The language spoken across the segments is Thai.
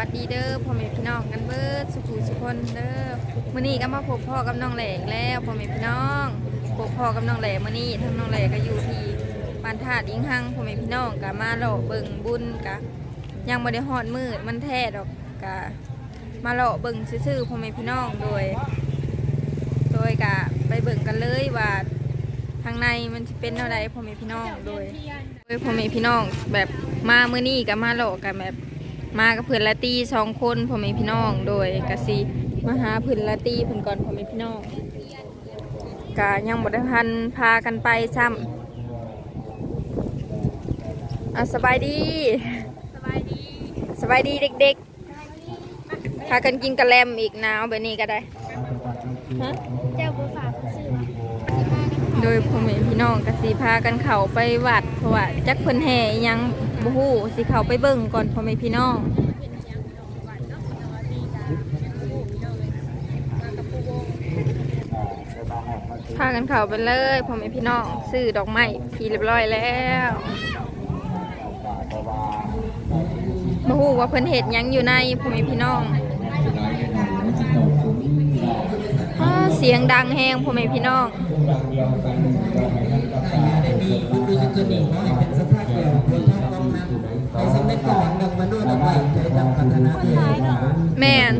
บายดีและสวัสดีเด้อพ่อแม่พี่น้องกันเบิดสุขุสุคนเด้อมื้อนี้ก็มาพบพ่อกับน้องแหลกแล้วพ่อแม่พี่น้องพบพ่อกับน้องแหลกมื้อนี้ทั้งน้องแหลกก็อยู่ที่บ้านธาตุอิงหังพ่อแม่พี่น้องก็มาเลาะเบิ่งบุญกะยังบ่ได้ฮอดมืดมันแท้ดอกกะมาเลาะเบิ่งซื่อๆพ่อแม่พี่น้องโดย โดยกะไปเบิ่งกันเลยว่าทางในมันจะเป็นอะไรพ่อแม่พี่น้องโดยโดยพ่อแม่พี่น้องแบบมาเมื่อนี้กับมาหลอกกันแบบ มากับเพื่อนละตีสองคนพ่อแม่พี่น้องโดยกสิมาหาเพื่อนละตีเพื่อนก่อนพ่อแม่พี่น้องกะยังบดพันพากันไปซ้ำอะสบายดีสบายดีสบายดีเด็กๆพากันกินกระแลมอีกหนาวแบบนี้ก็ได้ฮะ โดยพ่อแม่พี่น้องก็สิพากันเข้าไปวัดเพราะว่าจักเพิ่นแห่อิหยังบ่ฮู้สิเข้าไปเบิ่งก่อนพ่อแม่พี่น้องพากันเข้าไปเลยพ่อแม่พี่น้องซื้อดอกไม้พี่เรียบร้อยแล้วบ่ฮู้ว่าเพิ่นเฮ็ดหยังอยู่ในพ่อแม่พี่น้อง เสียงดังแฮงพ่อแม่พี่น้องสมัยก่อนดังมนุษย์เอาไว้ใจดำพัฒนาเองแม่น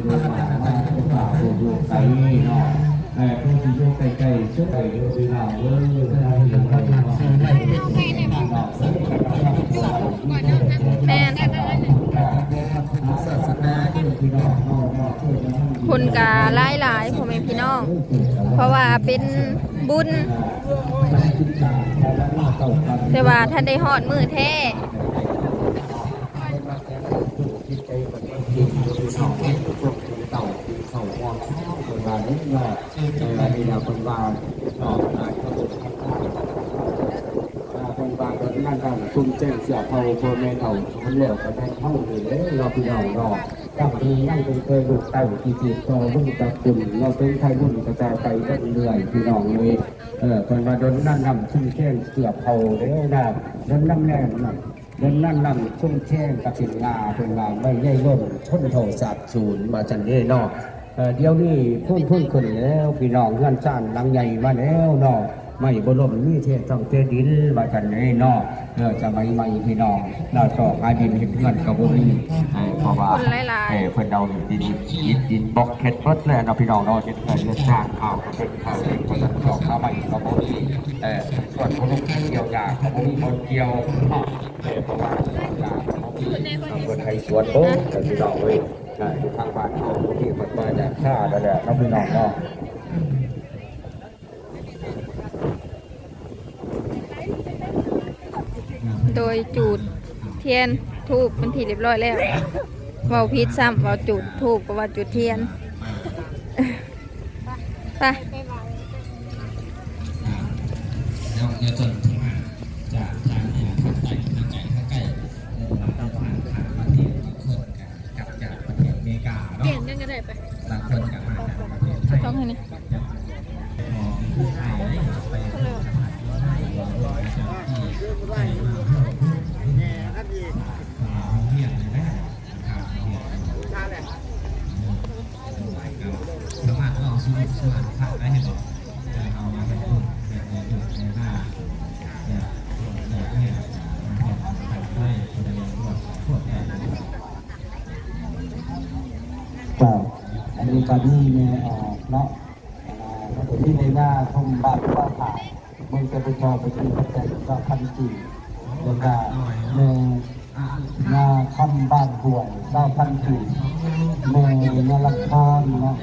ไก่เนาะไอ้พวกที่อยู่ไกลๆช่วยไก่ดูสิเราเออได้ยินว่าทางซื้อได้แคนกาหลายหลายพ่อแม่พี่น้อง เพราะว่าเป็นบุญคิดจากแล้วมาเก่ากันแต่ว่าท่านได้ฮอดมือแท้คุณแจ้งเสียเผาพ่อแม่เต่าคนเหลวก็ได้เท่าเลยเราพี่น้องเนาะ ตั้งที่นั่งเป็นเคยลูกเต่าที่จีบต่อรุ่นตะกุ่นเราเป็นไทยรุ่นกระจายไปเรื่อยพี่น้องเลยเออคนมาโดนนั่นนำชุ่มแช่งเสือเผาเด้อนะดนนั่นแน่นดนนั่นนำชุ่มแช่งกับเป็นงาเป็นงาไม่ใหญ่ล่นชนโทสับศูนย์มาจันเด้นาะเออเดี๋ยวนี้พุ่นพุ่นขึ้นแล้วพี่น้องเงื่อนซ่านหลังใหญ่มาแล้วนาะ ไม่บรมมีเทศต้องเจดินมาจันเด้เนาะเออจะไม่ไม่พี่น้องเราต่อหาดินเห็นเงินกับบุรีเพราะว่าคนหลายๆเออเพิ่นเอาดินดินดินบล็อกเข็ดเบิดเลยเนาะพี่น้องเนาะเฮ็ดเงินเลือดสร้างข้าวก็เป็นข้าวเองคนนั้นข้าวข้าวใหม่ก็บ่มีเออส่วนคนลูกเกี่ยวยาก็บ่มีคนเกี่ยวเนาะเออเพราะว่าเกี่ยวยาก็บ่มีเอาคนไทยสวนโบ้แต่พี่น้องเว้ยนะอยู่ทางบ้านเขาที่เพิ่นมาจากชาตินั่นแหละเนาะพี่น้องเนาะ โดยจูดเทียนทูบเป็นที่เรียบร้อยแล้วเว่าพิษซ้ำเว่าจูดทูบก็ว่าจุดเทียนไปเราจะจนถึงมาจากทางเหนือทางใต้ทางไก่ทางใกล้เราต้องผ่านทางประเทศทุกคนกับจากประเทศอเมริกาเนาะเปลี่ยนกันก็ได้ไปบางคนกับมาจากประเทศไทยต้องให้นี่ของผู้ไทยไปเอันนี้ก็มีแม่ออกเนาะอ่าแล้วก็มีในหน้าทมบ้านว่าผ่าเมืองจะไปจอไปที่พัฒนาก็พันจีแล้วก็แม่งาคำบ้านห่วงเก้าพันจีแม่นาละครเนาะ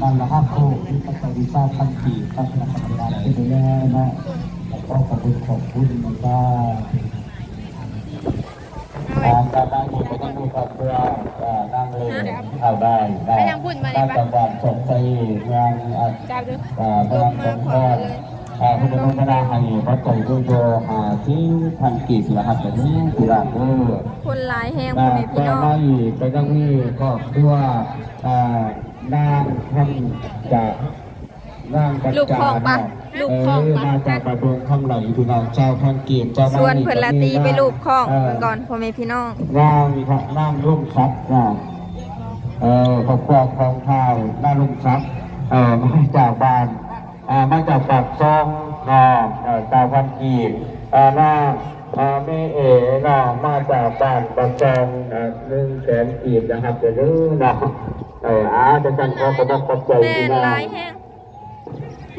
บ้านละห้าโคที่พัฒนาเก้าพันจีพัฒนาพัฒนาที่ดูแลเนะแล้วก็ขอบคุณขอบคุณมันก็ทางการนั่งอยู่ก็ต้องดูครอบครัวอ่านั่งเลยเอาได้ได้ การจังหวัดสดใสเมืองอ่าจับดูอ่าเมืองสงขลาอ่าพุทธมณฑลให้พระไตรปิฎกหาที่พันกี่สิบหัสแบบนี้สิราเออคนหลายแหงอ่าพ่อแม่พี่ก็น้องไม่ก็ต้องมีครอบครัวอ่านางท่านจะนางกัจลูกจาพ่อปะเนาะลูกเอของอปะมาจากประดงข้างไหลพี่น้องเจ้าพันเกียรติเจ้าส่วนเพิ่นละตีไปรูปของเเพิ่นก่อนพ่อแม่พี่น้องร่างครับร่างลุ่มทรัพย์นะ เออครอบครัวของข้าวร่างลุ่มทรัพย์เออมาจากบ้านอ่ามาจากปากซองนะเออเจ้าพันเกียรติอ่าหน้าอ่าแม่เอ๋นะมาจากบ้านปากซองอ่าหนึ่งแสนกีบนะครับเดี๋ยวนี้นะเอออาจะกันขอประทับขอบใจแม่พี่นน้องลายแห้ง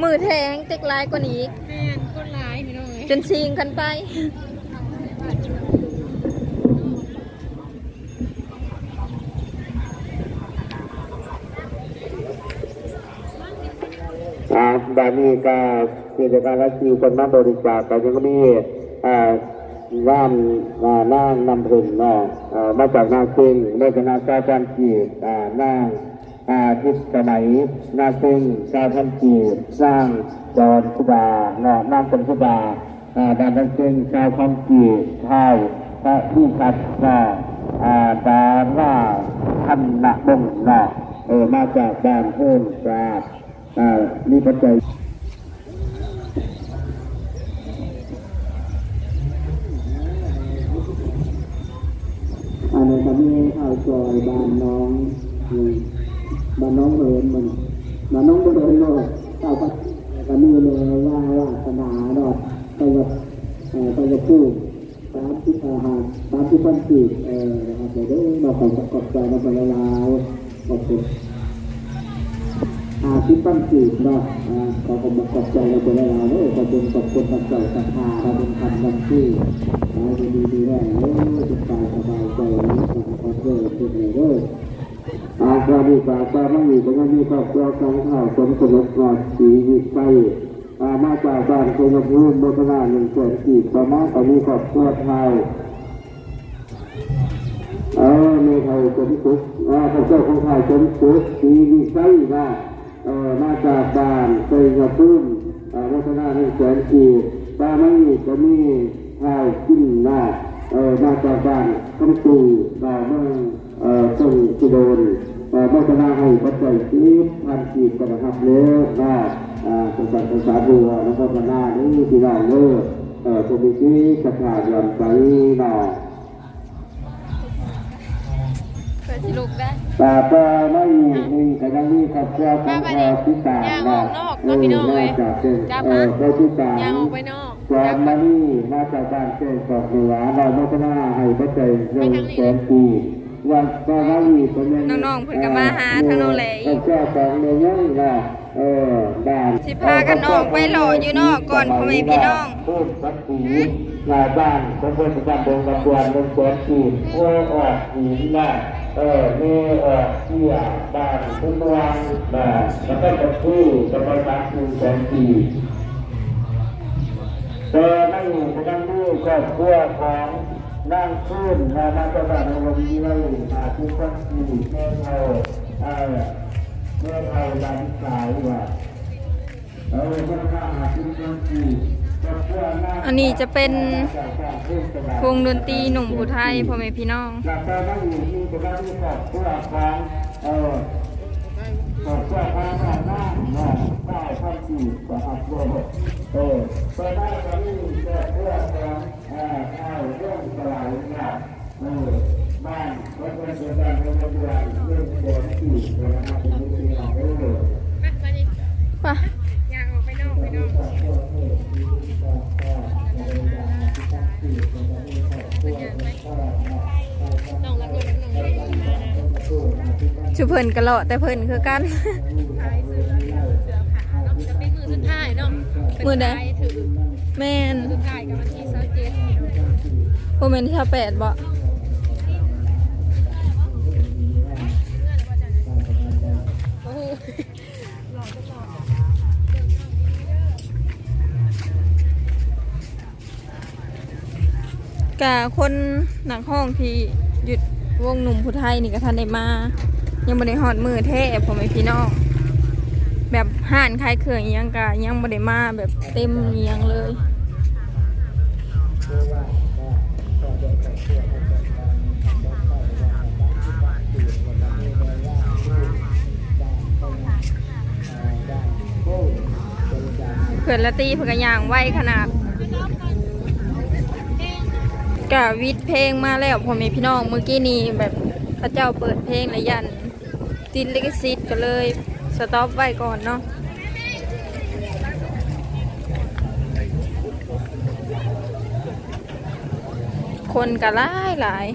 มือแทงเต็กลายกว่านี้อีกแม่นคนร้ายพี่น้องเอ้ยจนชิงกันไป อ่าบานี้ก็กิจการละชีคนมาบริจาคก็ยังมีว่านอ่านั่งนำพึงเนาะมาจากนาเซิงเมื่อนาซาจันจีบอ่านั่งาทิศสมัยนาเซิงซาจันจีสร้างดอนสุดาเนาะนั่งเป็นสุดาดานนาเซิงซาจันจีบเท้าพระที่ขัดเนาะอาดาราทันนะบงเนาะเออมาจากบ้านเพิ่มปราบ อ่ามีปัจจัยอันนี้มันมีข้าวซอยบ้านน้องบ้านน้องเหินมันบ้านน้องเหินเนาะข้าวผัดก็มีเลยว่าว่าสนาเนาะไปกับเอ่อไปกับผู้ตามที่อาหารตามที่พันจีบเออนะครับเดี๋ยวได้มาขอประกอบใจมาเป็นลาวขอบคุณ อาที่ปั้นจีบเนาะขอขอบคุณขอบใจเราเป็นเราเนอะขอบคุณขอบคุณทางเจ้าศรัทธาเราเป็นคำนำที่อ่าดีดีดีแน่เนอะจิตใจสบายใจนี้ขอบคุณทุกท่านเนอะอาคาดีกาตาไม่มีก็ยังมีครอบครัวของข้าวสมสนุกกอดสีวิตไสอามาจากบ้านโคงพูนโมทนาหนึ่งแสนกีบประมาณตอนนี้ครอบครัวไทยเออในไทยจนสุขอ่าพระเจ้าของไทยจนสุขสีวิตไสนะ มาจากบ้านเตยกระตุ้นอ่าวัฒนาหนึ่งแสนกีตาไม่มีก็มีข้าวกินนะเออมาจากบ้านคำตูดาวเมืองเอ่อต้นกุโดนวัฒนาให้ปัจจัยสีพันกีบกระหับเลี้ยวนะอ่าสมบัติภาษาบัวแล้วก็พนานี่ที่เราเลิกเออจะมีที่กระถาย้อนไปเนาะเพื่อสิลูกได้แต่ก็ไม่มีนี่แต่ยังมีครอบครัวของเราที่ต่างนะเออจากเป็นเออเราที่ต่างย่างออกไปนอกจอมมานี่มาจากบ้านเกิดของเหนือเราไม่ต้องให้พระเจ้าเรื่องแสนปีวันก็ไม่มีเป็นน้องๆเพิ่นก็มาหาทางโนแลอีพระกเจ้าของเมืองนั่นนะเออบ้านสิพากันออกไปหล่ออยู่นอกก่อนพ่อแม่พี่น้องพูดสักทีหน้าบ้านของคนประจำเมืองกระบวนเมืองแสนปีโอ้ออกหินนะ เออนี่ออเที่ยบ้านทุกวันนะแล้วก็จะพูดจะไปตามหนึ่งแสนปีเดินนั่งอยู่ประจำที่ครอบครัวของนั่งขึ้นมามาตลาดในวันนี้เราอยู่มาทุกคนมีแม่เท่าเออแม่เท่าดันสายว่าเออพนักงานอาทุกคนมีครอบครัว นั่งอันนี้จะเป็นวงดนตรีหนุ่มผู้ไทยพ่อแม่พี่น้องหลับตานั่งอยู่ที่ประจำที่ครอบครัวของเออครอบครัวของหน้าน้าหน้าได้ข้ามสี่ประหับโลกเออไปได้ก็มีครอบครัวของเอ่อข้าวเรื่องสลายนบ้านเป็นตัวกานเรื่องแสนสี่นะครับเป็นตัวอย่างเออไปไป ชูเพิ่นกะเลาะแต่เพิ่นคือกัน ขายเสื้อเสื้อผ้าเนาะจะเป็นมือสุดท้ายเนาะมือใดเป็นขายถือแม่นสุดท้ายกับวันที่เซาเจ็ดโมเมนที่แปดบ่กะคนหนักห้องที่หยุดวงหนุ่มผู้ไทยนี่ก็ทันได้มา ยังบ่ได้ฮอดมือแท้พ่อแม่พี่น้องแบบห้านขายเครื่องยังกะยังบ่ได้มาแบบเต็มยังเลยเขื่อนละตีเพื่อกระยางไวขนาดกะวิดเพลงมาแล้วพ่อแม่พี่น้องเมื่อกี้นี้แบบพระเจ้าเปิดเพลงและยัน ติดลิขสิทธิ์ก็เลยสต็อปไว้ก่อนเนาะคนก็หลายหลาย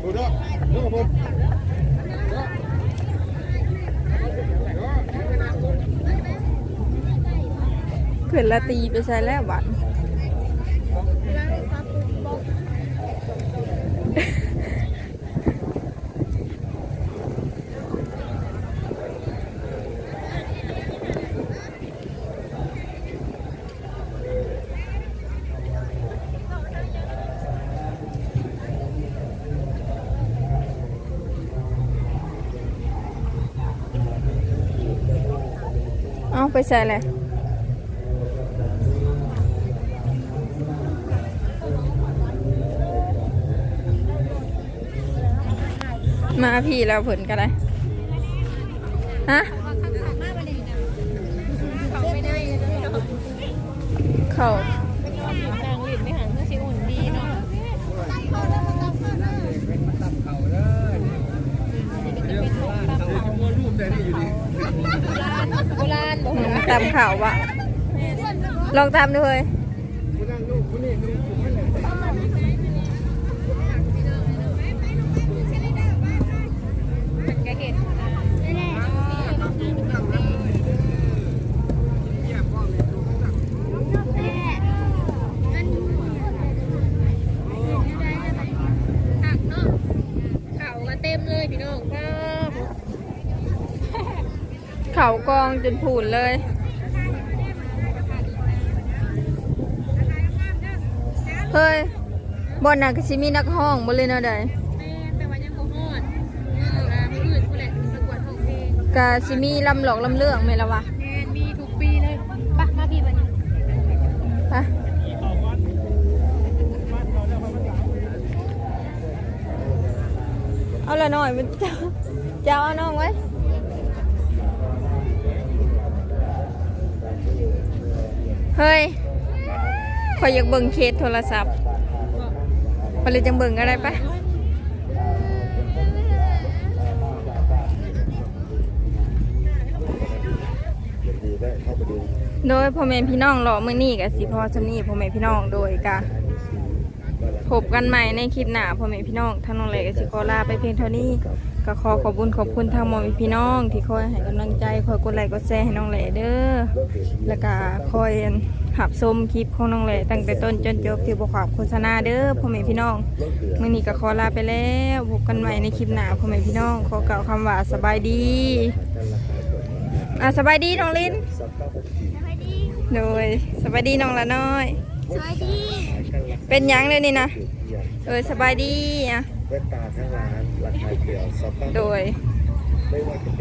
เขื่อนละตีไปใช้แล้วบัตร ไปใส่เลยมาพี่แล้วผลก็ได้ ฮะ เขาไม่ได้เลยเนาะเขางลินไม่หันก็สิอุ่นดีเนาะโบราณ ตามข่าววะลองตามดูเลยแกเห็นหักนาะเข่ากันเต็มเลยพี่น้องครับเขากองจนผูนเลย เฮ้ยบอลน่ะก็สิมีนักห้องบ่เลยเนาะใดแม่แต่ว่ายังบ่ฮอดเอออ่ามื้ออื่นผู้แหละประกวดห้องเพลงกะสิมีลำหลอกลำเรื่องไหมละวะแม่นมีทุกปีเลยปะมาพี่บัดนี้ไปเอาละหน่อยมันจะจะเอาน้องไว้เฮ้ย ขอยอยากเบิ่งเคสโทรศัพท์ไปเลยจังเบิ่งอะไรปะโดยพ่อแม่พี่น้องรอมื้อนี้กับสิพอสำนีพ่อแม่พี่น้องโดยกะพบกันใหม่ในคลิปหน้าพ่อแม่พี่น้องท่านน้องเล็กกับสิขอลาไปเพียงเท่านี้ ก็ขอขอบคุญขอบคุณทางหมอแม่พี่น้อง ที่คอยให้กำลังใจคอยกดไลค์กดแชร์ให้น้องเล็กเด้อแล้วก็คอยหับชมคลิปของน้องเล็กตั้งแต่ต้นจนจบที่บขอบโฆษณาเด้อพ่อแม่พี่น้องมื้อนี้ก็ขอลาไปแล้วพบกันใหม่ในคลิปหน้าพ่อแม่พี่น้อง ขอกล่าวคำว่าสบายดีอะสบายดีน้องลินโดยสบายดีน้องละน้อยสวัสดี เป็นหยังเลยนี่นะเออสบายดีอะ แว่นตาทั้งร้านราคาเดียวสต็อกโดย ไม่ว่าจะเป็น